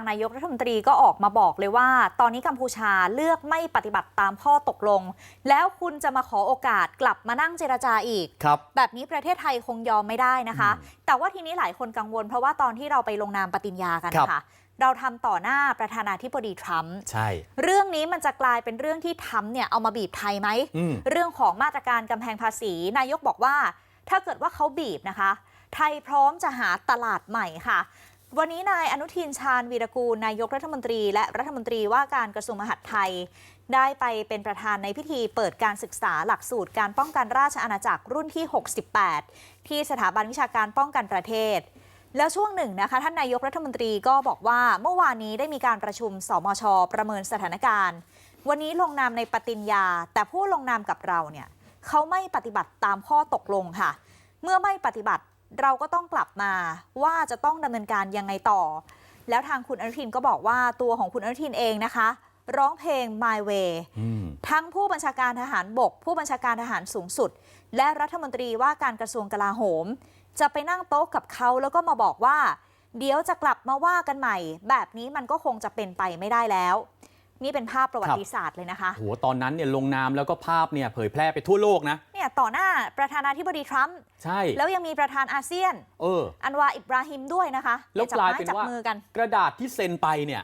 างนายกรัฐมนตรีก็ออกมาบอกเลยว่า ตอนนี้กัมพูชาเลือกไม่ปฏิบัติตามข้อตกลง แล้วคุณจะมาขอโอกาสกลับมานั่งเจรจาอีกครับแบบนี้ประเทศไทยคงยอมไม่ได้นะคะ แต่ว่าทีนี้หลายคนกังวล เพราะว่าตอนที่เราไปลงนามปฏิญญากันครับค่ะเราทำต่อหน้าประธานาธิบดีทรัมป์ใช่ เรื่องนี้มันจะกลายเป็นเรื่องที่ทรัมป์เนี่ยเอามาบีบไทยไหมอืมเรื่องของมาตรการกำแพงภาษี นายกบอกว่า ถ้าเกิดว่าเขาบีบนะคะ ไทยพร้อมจะหาตลาดใหม่ค่ะ วันนี้นายอนุทินชาญวีรกูลนายกรัฐมนตรี และรัฐมนตรีว่าการกระทรวงมหาดไทย ได้ไปเป็นประธานในพิธีเปิดการศึกษาหลักสูตรการป้องกันราชอาณาจักรรุ่นที่ 68 ที่สถาบันวิชาการป้องกันประเทศ แล้วช่วงหนึ่งนะคะ ท่านนายกรัฐมนตรีก็บอกว่าเมื่อวานนี้ได้มีการประชุมสมช ประเมินสถานการณ์ วันนี้ลงนามในปฏิญญา แต่ผู้ลงนามกับเราเนี่ยเขาไม่ปฏิบัติตามข้อตกลงค่ะ เมื่อไม่ปฏิบัติ เราก็ต้องกลับมาว่าจะต้องดำเนินการยังไงต่อ แล้วทางคุณอนุทินก็บอกว่าตัวของคุณอนุทินเองนะคะ ร้องเพลง My Way อืมทั้งผู้บัญชาการทหารบก ผู้บัญชาการทหารสูงสุด และรัฐมนตรีว่าการกระทรวงกลาโหม จะไปนั่งโต๊ะกับเขาแล้วก็มาบอกว่า เดี๋ยวจะกลับมาว่ากันใหม่ แบบนี้มันก็คงจะเป็นไปไม่ได้แล้ว นี่เป็นภาพประวัติศาสตร์เลยนะคะโหตอนนั้นเนี่ยลงนามแล้วก็ภาพเนี่ยเผยแพร่ไปทั่วโลกนะเนี่ยต่อหน้าประธานาธิบดีทรัมป์ใช่แล้วยังมีประธานอาเซียน เออ อันวาอิบราฮิมด้วยนะคะแล้วจับกลายไม้เป็นจับว่ามือกันกระดาษที่เซ็นไปเนี่ย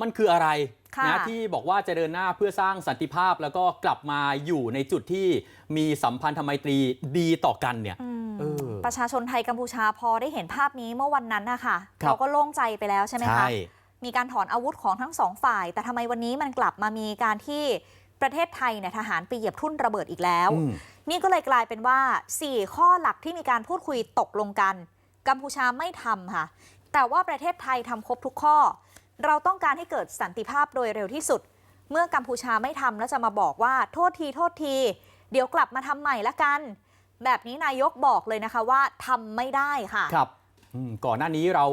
มันคืออะไรค่ะนะที่บอกว่าจะเดินหน้าเพื่อสร้างสันติภาพ แล้วก็กลับมาอยู่ในจุดที่มีสัมพันธไมตรีดีต่อกันเนี่ยอืมเออประชาชนไทยกัมพูชาพอได้เห็นภาพนี้เมื่อวันนั้นนะคะครับเราก็โล่งใจไปแล้วใช่ไหมคะใช่ มีการถอนอาวุธของทั้งสองฝ่าย แต่ทำไมวันนี้มันกลับมามีการที่ประเทศไทยเนี่ยทหารไปเหยียบทุ่นระเบิดอีกแล้วอืมนี่ก็เลยกลายเป็นว่า 4 ข้อหลักที่มีการพูดคุยตกลงกัน กัมพูชาไม่ทำค่ะ แต่ว่าประเทศไทยทำครบทุกข้อ เราต้องการให้เกิดสันติภาพโดยเร็วที่สุด เมื่อกัมพูชาไม่ทำแล้วจะมาบอกว่าโทษทีโทษที เดี๋ยวกลับมาทำใหม่ละกัน แบบนี้นายกบอกเลยนะคะว่าทำไม่ได้ค่ะครับอืมก่อนหน้านี้เรา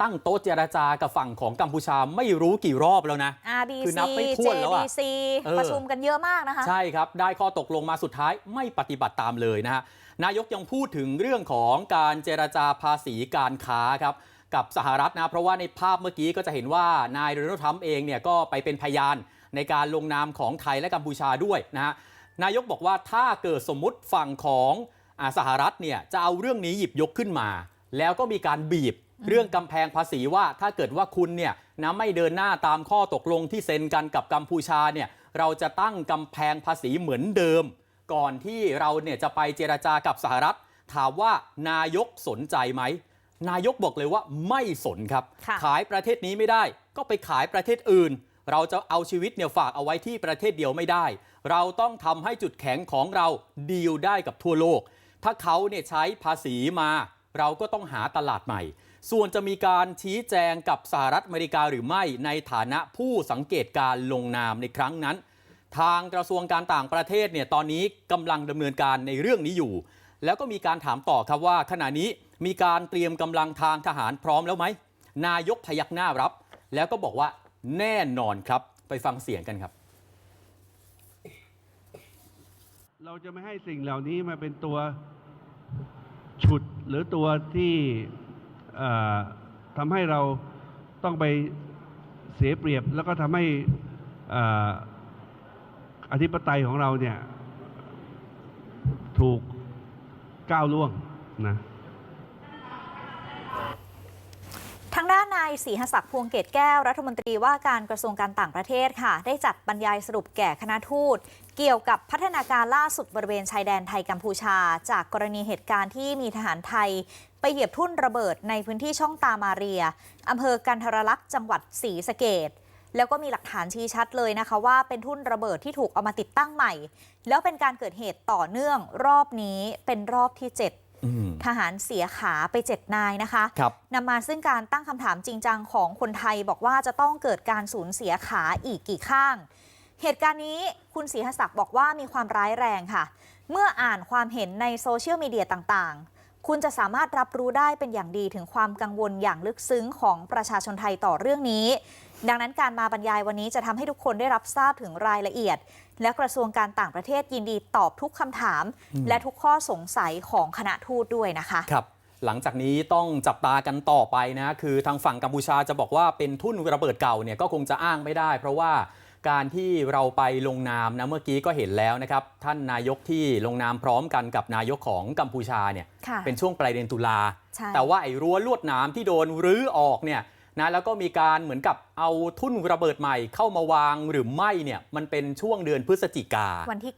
ตั้งโต๊ะเจรจากับฝั่งของกัมพูชาไม่รู้กี่รอบแล้วนะ RBC คือนับไม่ถ้วนแล้วอะ JBC เออ ประชุมกันเยอะมากนะคะ ใช่ครับ ได้ข้อตกลงมาสุดท้ายไม่ปฏิบัติตามเลยนะฮะนายกยังพูดถึงเรื่องของการเจรจาภาษีการค้าครับกับสหรัฐนะ เพราะว่าในภาพเมื่อกี้ก็จะเห็นว่านายโดนัลด์ทรัมป์เองเนี่ยก็ไปเป็นพยานในการลงนามของไทยและกัมพูชาด้วยนะฮะนายกบอกว่าถ้าเกิดสมมุติฝั่งของอาสหรัฐเนี่ยจะเอาเรื่องนี้หยิบยกขึ้นมา แล้วก็มีการบีบ เรื่องกำแพงภาษีว่าถ้าเกิดว่าคุณเนี่ยนะไม่เดินหน้าตามข้อตกลงที่เซ็นกันกับกัมพูชาเนี่ยเราจะตั้งกำแพงภาษีเหมือนเดิม ก่อนที่เราเนี่ยจะไปเจรจากับสหรัฐ ถามว่านายกสนใจไหม นายกบอกเลยว่าไม่สนครับค่ะขายประเทศนี้ไม่ได้ ก็ไปขายประเทศอื่น เราจะเอาชีวิตเนี่ยฝากเอาไว้ที่ประเทศเดียวไม่ได้ เราต้องทำให้จุดแข็งของเราดีลได้กับทั่วโลก ถ้าเขาเนี่ยใช้ภาษีมา เราก็ต้องหาตลาดใหม่ ส่วนจะมีการชี้แจงกับสหรัฐอเมริกาหรือไม่ในฐานะผู้สังเกตการลงนามในครั้งนั้น ทางกระทรวงการต่างประเทศเนี่ยตอนนี้กำลังดำเนินการในเรื่องนี้อยู่ แล้วก็มีการถามต่อครับว่า ขณะนี้มีการเตรียมกำลังทางทหารพร้อมแล้วไหมนายกพยักหน้ารับ แล้วก็บอกว่าแน่นอนครับไปฟังเสียงกันครับ เราจะไม่ให้สิ่งเหล่านี้มาเป็นตัวฉุดหรือตัวที่ ทำให้เราต้องไปเสียเปรียบ แล้วก็ทำให้เอ่ออธิปไตยของเราเนี่ยถูกก้าวล่วงนะทางด้านนายศรีหศักดิ์พวงเกตแก้ว รัฐมนตรีว่าการกระทรวงการต่างประเทศค่ะ ได้จัดบรรยายสรุปแก่คณะทูต เกี่ยวกับพัฒนาการล่าสุดบริเวณชายแดนไทยกัมพูชา จากกรณีเหตุการณ์ที่มีทหารไทย ไปเหยียบทุ่นระเบิดในพื้นที่ช่องตามาเรียอำเภอกันทรลักษณ์จังหวัดศรีสะเกดแล้วก็มีหลักฐานชี้ชัดเลยนะคะว่าเป็นทุ่นระเบิดที่ถูกเอามาติดตั้งใหม่ แล้วเป็นการเกิดเหตุต่อเนื่องรอบนี้เป็นรอบที่เจ็ดอืมทหารเสียขาไปเจ็ดนายนะคะครับนำมาซึ่งการตั้งคำถามจริงจังของคนไทยบอกว่าจะต้องเกิดการสูญเสียขาอีกกี่ข้าง เหตุการณ์นี้คุณศรีหศักดิ์บอกว่ามีความร้ายแรงค่ะ เมื่ออ่านความเห็นในโซเชียลมีเดียต่างๆ คุณจะสามารถรับรู้ได้เป็นอย่างดีถึงความกังวลอย่างลึกซึ้งของประชาชนไทยต่อเรื่องนี้ ดังนั้นการมาบรรยายวันนี้จะทำให้ทุกคนได้รับทราบถึงรายละเอียด และกระทรวงการต่างประเทศยินดีตอบทุกคำถาม และทุกข้อสงสัยของคณะทูตด้วยนะคะครับหลังจากนี้ต้องจับตากันต่อไปนะ คือทางฝั่งกัมพูชาจะบอกว่าเป็นทุ่นระเบิดเก่าเนี่ยก็คงจะอ้างไม่ได้ เพราะว่า การที่เราไปลงนามนะเมื่อกี้ก็เห็นแล้วนะครับท่านนายกที่ลงนามพร้อมกันกับนายกของกัมพูชาเนี่ยค่ะเป็นช่วงปลายเดือนตุลาใช่แต่ว่าไอ้รั้วลวดหนามที่โดนรื้อออกเนี่ยนะแล้วก็มีการเหมือนกับเอาทุ่นระเบิดใหม่เข้ามาวางหรือไม่เนี่ยมันเป็นช่วงเดือนพฤศจิกาวันที่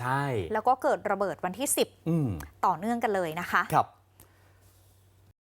ใช่9แล้วก็เกิดระเบิดวันที่อืม10 ต่อเนื่องกันเลยนะคะครับ